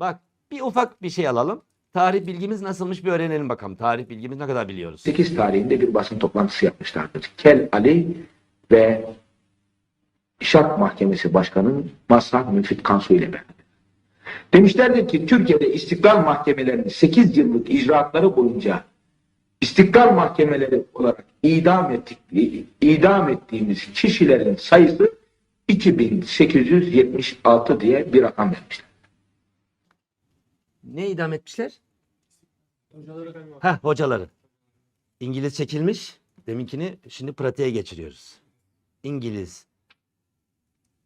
Bak bir ufak bir şey alalım. Tarih bilgimiz nasılmış bir öğrenelim bakalım. Tarih bilgimiz ne kadar biliyoruz. 8 tarihinde bir basın toplantısı yapmışlardır. Kel Ali ve İşaret Mahkemesi Başkanı Mazhar Müfit Kansu ile beraber. Demişlerdir ki Türkiye'de istiklal mahkemelerinin 8 yıllık icraatları boyunca istiklal mahkemeleri olarak idam ettik, idam ettiğimiz kişilerin sayısı 2876 diye bir rakam vermişler. Ne idam etmişler? Ha hocaları. İngiliz çekilmiş. Deminkini şimdi pratiğe geçiriyoruz. İngiliz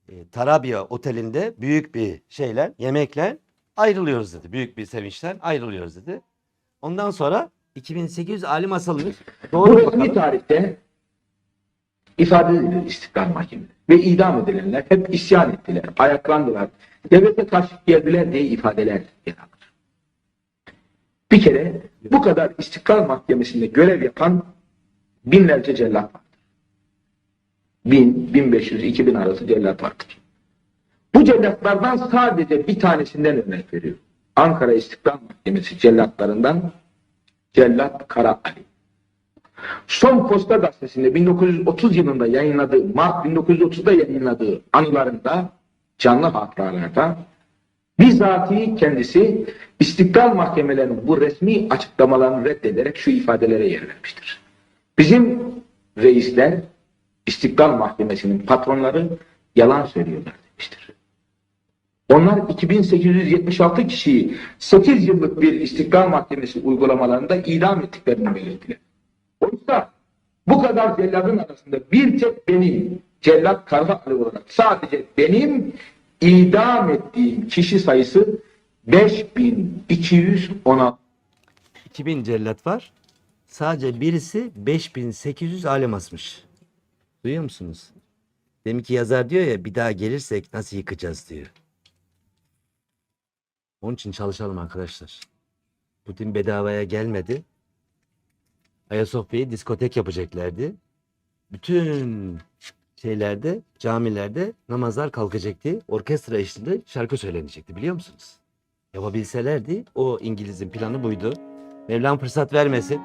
e, Tarabya otelinde büyük bir şeyle yemekle ayrılıyoruz dedi. Büyük bir sevinçten ayrılıyoruz dedi. Ondan sonra 2800 alim asılmış. Doğru Bu bakalım? tarihte ifade edilir İstiklal Mahkemeleri. Ve idam edilenler hep isyan ettiler, ayaklandılar, devlete karşı geldiler diye ifadeler yer alır. Bir kere bu kadar İstiklal Mahkemesi'nde görev yapan binlerce cellat vardır. Bin, bin beş yüz, iki bin arası cellat vardır. Bu cellatlardan sadece bir tanesinden örnek veriyor. Ankara İstiklal Mahkemesi cellatlarından Cellat Kara Ali. Son Posta Gazetesi'nde 1930 yılında yayınladığı, Mart 1930'da yayınladığı anılarında, canlı hatıralarda bizatihi kendisi İstiklal Mahkemelerinin bu resmi açıklamalarını reddederek şu ifadelere yer vermiştir. Bizim reisler İstiklal Mahkemesi'nin patronları yalan söylüyorlar demiştir. Onlar 2876 kişiyi 8 yıllık bir İstiklal Mahkemesi uygulamalarında idam ettiklerini belirttiler. Oysa bu kadar celladın arasında bir tek benim cellat Karha Ali olarak sadece benim idam ettiğim kişi sayısı 5216. 2000 cellat var. Sadece birisi 5800 alem asmış. Duyuyor musunuz? Deminki yazar diyor ya bir daha gelirsek nasıl yıkacağız diyor. Onun için çalışalım arkadaşlar. Putin bedavaya gelmedi. Ayasofya'yı diskotek yapacaklardı. Bütün şeylerde, camilerde namazlar kalkacaktı. Orkestra eşliğinde şarkı söylenecekti biliyor musunuz? Yapabilselerdi o İngiliz'in planı buydu. Mevlam fırsat vermesin.